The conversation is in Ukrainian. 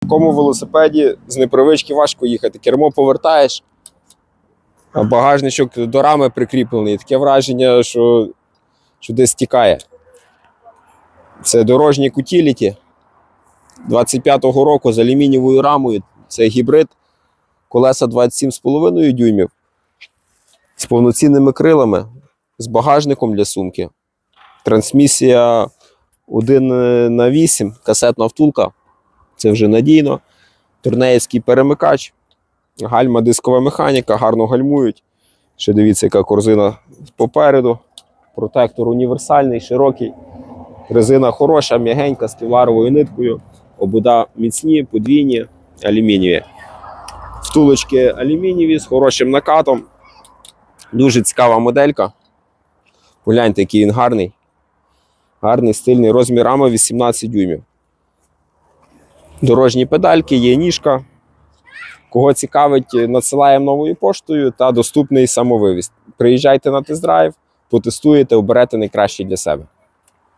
такому велосипеді з непривички важко їхати. Кермо повертаєш, а багажничок до рами прикріплений. Таке враження, що, що десь тікає. Це дорожній кутіліті 25-го року з алюмінієвою рамою. Це гібрид, колеса 27,5 дюймів з повноцінними крилами, з багажником для сумки. Трансмісія 1 на 8, касетна втулка. Це вже надійно. Турнеївський перемикач, гальма, дискова механіка, гарно гальмують. Ще дивіться, яка корзина попереду. Протектор універсальний, широкий. Резина хороша, м'ягенька, з кевларовою ниткою. Обуда міцні, подвійні, алюмінієві. Втулочки алюмінієві з хорошим накатом. Дуже цікава моделька. Погляньте, який він гарний. Гарний стильний розмір рами 18 дюймів. Дорожні педальки, є ніжка. Кого цікавить, надсилаємо новою поштою та доступний самовивіз. Приїжджайте на тест-драйв, потестуєте, оберете найкраще для себе.